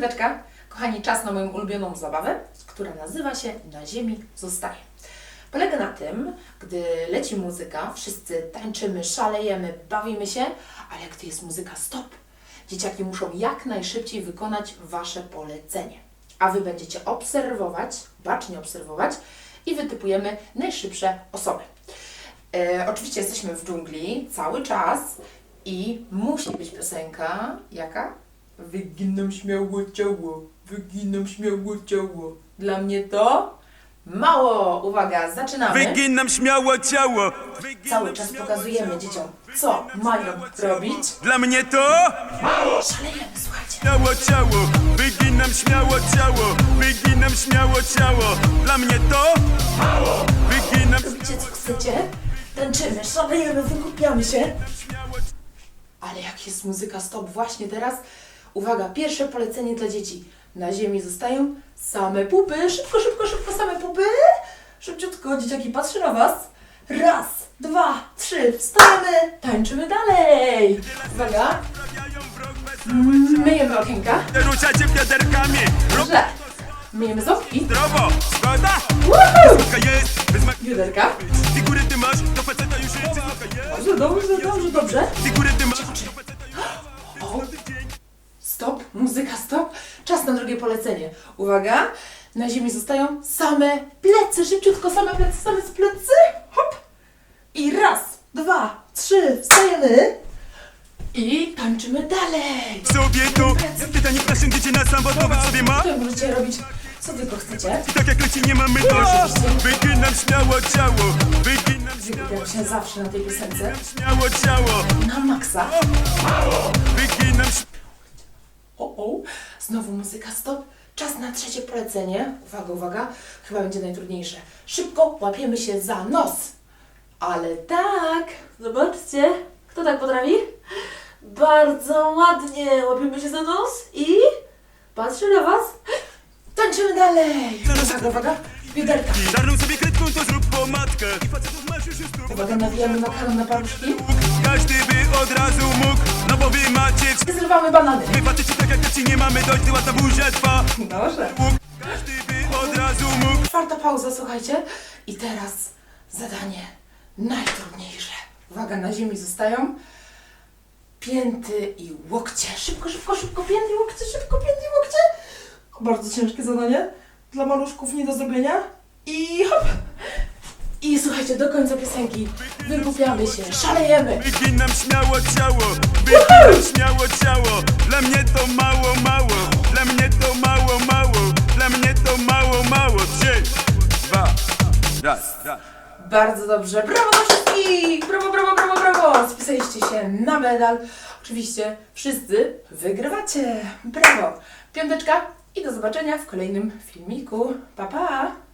Piąteczka. Kochani, czas na moją ulubioną zabawę, która nazywa się Na ziemi zostaje. Polega na tym, gdy leci muzyka, wszyscy tańczymy, szalejemy, bawimy się, ale gdy jest muzyka stop, dzieciaki muszą jak najszybciej wykonać Wasze polecenie. A Wy będziecie obserwować, bacznie obserwować i wytypujemy najszybsze osoby. E, oczywiście jesteśmy w dżungli cały czas i musi być piosenka, jaka? Wyginam śmiało ciało, wyginam śmiało ciało. Dla mnie to mało. Uwaga, zaczynamy. Wyginam śmiało ciało. Wyginam Cały czas śmiało pokazujemy ciało. dzieciom, co mają robić. Dla mnie to Szalejemy, słuchajcie. śmiało ciało. Wyginam śmiało ciało. Wyginam śmiało ciało. Dla mnie to Wyginam Robicie co chcecie, tańczymy, szalejemy, wykupiamy się. Ale jak jest muzyka stop właśnie teraz, uwaga, pierwsze polecenie dla dzieci. Na ziemi zostają same pupy. Szybko, szybko, szybko, same pupy. Szybciutko, dzieciaki, patrzę na was. Raz, dwa, trzy, wstajemy, tańczymy dalej. Uwaga, myjemy okienka. Ruszacie wiaderkami. Rób Źle. Myjemy ząbki. zdrowo. Zgoda? Wiaderka. Figury ty masz. Do faceta już jest. Taka jest. Dobrze, dobrze, dobrze, dobrze. Figury ty masz. Muzyka stop. Czas na drugie polecenie. Uwaga, na ziemi zostają same plecy. Szybciutko, same plecy, same plecy. Hop. I raz, dwa, trzy, wstajemy. I tańczymy dalej. Sobie to. Pytanie proszę, gdzie na sam gotować sobie ma. To możecie robić co tylko chcecie. I tak jak leci nie mamy dość. Wyginam śmiało ciało. Wyginam Wykupiam się zawsze na tej piosence. śmiało ciało. Na maksa. Wyginam O, o, znowu muzyka stop. Czas na trzecie polecenie. Uwaga, uwaga, chyba będzie najtrudniejsze. Szybko łapiemy się za nos. Ale tak, zobaczcie, kto tak potrafi? Bardzo ładnie łapiemy się za nos i patrzę na was. Tańczymy dalej. Uwaga, uwaga, bioderka. Sobie kredką, to zrób pomadkę Uwaga, nawijamy makaron na paluszki Każdy by od razu mógł No bo wy macie zrywamy banany. My faceci tak jak leci nie mamy dość Tyła ta buzia trwa Dobrze. Każdy by od razu mógł Czwarta pauza, słuchajcie. I teraz zadanie najtrudniejsze. Uwaga, na ziemi zostają pięty i łokcie. Szybko, szybko, szybko, pięty i łokcie, szybko, pięty i łokcie. Bardzo ciężkie zadanie. Dla maluszków nie do zrobienia. I hop. Słuchajcie, do końca piosenki wygłupiamy się, szalejemy. Wyginam śmiało ciało Wyginam śmiało ciało Dla mnie to mało, mało Dla mnie to mało, mało Dla mnie to mało, mało Trzy, dwa, raz, raz Bardzo dobrze. Brawo dla wszystkich! Brawo, brawo, brawo, brawo! Spisaliście się na medal. Oczywiście wszyscy wygrywacie. Brawo! Piąteczka i do zobaczenia w kolejnym filmiku. Pa, pa!